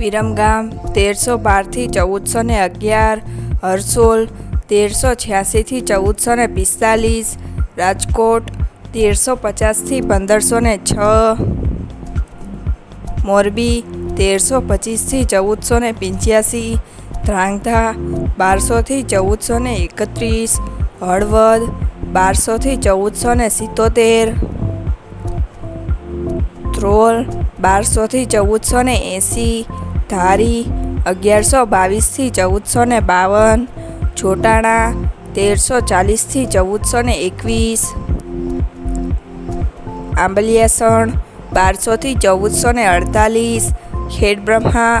વિરમગામ તેરસો બારથી ચૌદસો ને અગિયાર, હરસોલ તેરસો છ્યાસીથી ચૌદસો ને પિસ્તાલીસ, રાજકોટ તેરસો પચાસથી પંદરસો ને છ, મોરબી તેરસો પચીસથી ચૌદસો ને પંચ્યાસી ધ્રાંગધા બારસોથી ચૌદસો ને એકત્રીસ, હળવદ, બારસોથી ચૌદસો ને સિત્તોતેર, ધ્રોલ, બારસોથી ચૌદસો ને એંસી ધારી અગિયારસો બાવીસથી ચૌદસો ને બાવન જોટાણા તેરસો ચાલીસથી ચૌદસો ને એકવીસ, આંબલિયાસણ બારસોથી ચૌદસો ને અડતાલીસ, ખેડબ્રહ્મા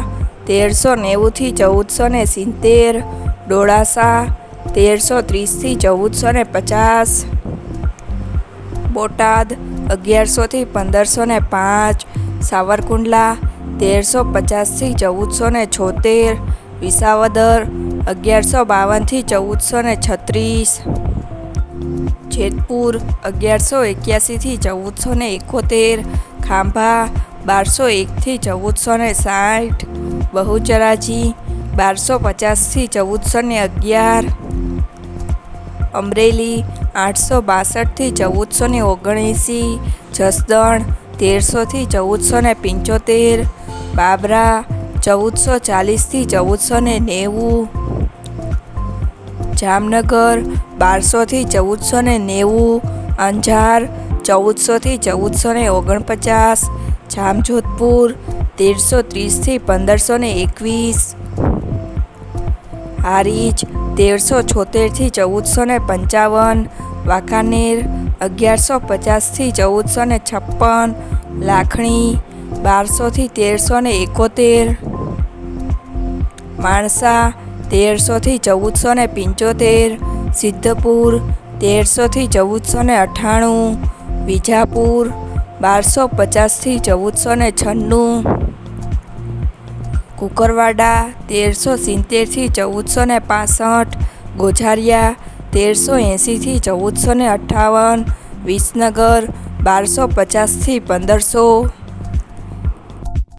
તેરસો નેવુંથી ચૌદસો ને સિત્તેર, ડોળાસા તેરસો ત્રીસથી ચૌદસો ને પચાસ, બોટાદ અગિયારસોથી પંદરસો ને પાંચ, સાવરકુંડલા તેરસો પચાસથી ચૌદસો ને છોતેર, વિસાવદર અગિયારસો બાવનથી ચૌદસો ને છત્રીસ, જેતપુર અગિયારસો એક્યાસીથી ચૌદસો ને એકોતેર, ખાંભા બારસો એકથી ચૌદસો ને સાઠ, બહુચરાજી બારસો પચાસથી ચૌદસો ને અગિયાર, અમરેલી આઠસો બાસઠથી ચૌદસો ને ઓગણએંસી, જસદણ તેરસોથી ચૌદસો ને પંચોતેર બાબરા, ચૌદસો ચાલીસથી ચૌદસો ને નેવું. જામનગર, બારસોથી ચૌદસો ને નેવું. અંજાર, ચૌદસોથી ચૌદસો ને ઓગણપચાસ. જામજોધપુર, તેરસો ત્રીસથી પંદરસો ને એકવીસ. હારીજ, તેરસો છોતેરથી ચૌદસો ને પંચાવન. વાંકાનેર, અગિયારસો પચાસથી ચૌદસો ને છપ્પન. લાખણી બારસોથી તેરસો ને એકોતેર. માણસા, તેરસોથી ચૌદસો ને પંચોતેર. સિદ્ધપુર, તેરસોથી ચૌદસો ને અઠ્ઠાણું વિજાપુર, બારસો પચાસથી ચૌદસો ને છન્નું. કુકરવાડા, તેરસો સિત્તેરથી ચૌદસો ને પાસઠ. ગોઝારિયા, તેરસો એંસીથી ચૌદસો ને અઠ્ઠાવન વિસનગર, બારસો પચાસથી પંદરસો.